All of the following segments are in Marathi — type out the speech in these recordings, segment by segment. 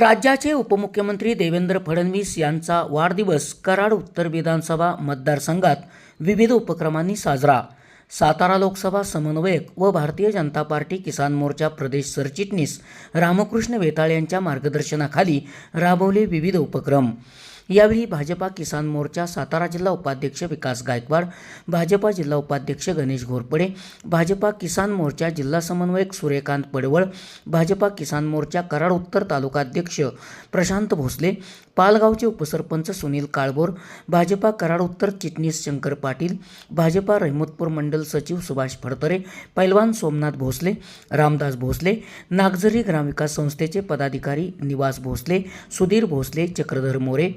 राज्याचे उपमुख्यमंत्री देवेंद्र फडणवीस यांचा वाढदिवस कराड उत्तर विधानसभा मतदारसंघात विविध उपक्रमांनी साजरा. सातारा लोकसभा समन्वयक व भारतीय जनता पार्टी किसान मोर्चा प्रदेश सरचिटणीस रामकृष्ण वेताळ यांच्या मार्गदर्शनाखाली राबवले विविध उपक्रम. यावेळी भाजपा किसान मोर्चा सातारा जिल्हा उपाध्यक्ष विकास गायकवाड भाजपा जिल्हा उपाध्यक्ष गणेश घोरपडे भाजपा किसान मोर्चा जिल्हा समन्वयक सूर्यकांत पडवळ भाजपा किसान मोर्चा कराड उत्तर तालुकाध्यक्ष प्रशांत भोसले पालगावचे उपसरपंच सुनील काळभोर भाजपा कराड उत्तर चिटणीस शंकर पाटील भाजपा रहमतपूर मंडल सचिव सुभाष फडतरे पैलवान सोमनाथ भोसले रामदास भोसले नागझरी ग्रामविकास संस्थेचे पदाधिकारी निवास भोसले सुधीर भोसले चक्रधर मोरे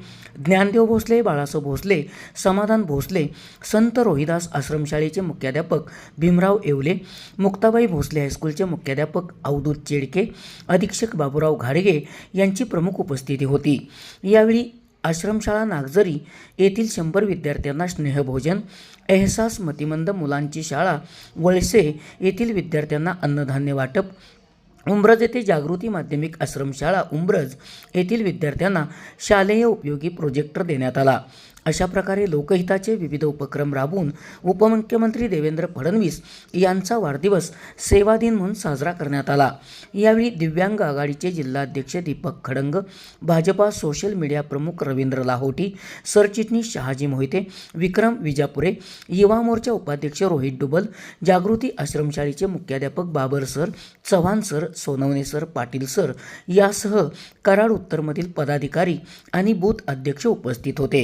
ज्ञानदेव भोसले बाळासाहेब भोसले समाधान भोसले संत रोहिदास आश्रमशाळेचे मुख्याध्यापक भीमराव येवले मुक्ताबाई भोसले हायस्कूलचे मुख्याध्यापक अवधूत चेडके अधीक्षक बाबूराव घाडगे यांची प्रमुख उपस्थिती होती. यावेळी आश्रमशाळा नागझरी येथील शंभर विद्यार्थ्यांना स्नेहभोजन एहसास मतिमंद मुलांची शाळा वळसे येथील विद्यार्थ्यांना अन्नधान्य वाटप उंब्रज येथे जागृती माध्यमिक आश्रमशाळा उंब्रज येथील विद्यार्थ्यांना शालेय उपयोगी प्रोजेक्टर देण्यात आला. अशा प्रकारे लोकहिताचे विविध उपक्रम राबवून उपमुख्यमंत्री देवेंद्र फडणवीस यांचा वाढदिवस सेवा दिन म्हणून साजरा करण्यात आला. यावेळी दिव्यांग आघाडीचे जिल्हाध्यक्ष दीपक खडंग भाजपा सोशल मीडिया प्रमुख रवींद्र लाहोटी सरचिटणीस शहाजी मोहिते विक्रम विजापुरे युवा मोर्चा उपाध्यक्ष रोहित डुबल जागृती आश्रमशाळेचे मुख्याध्यापक Babar sir Chavan sir Sonawane sir Patil sir यासह कराड उत्तरमधील पदाधिकारी आणि बूथ अध्यक्ष उपस्थित होते.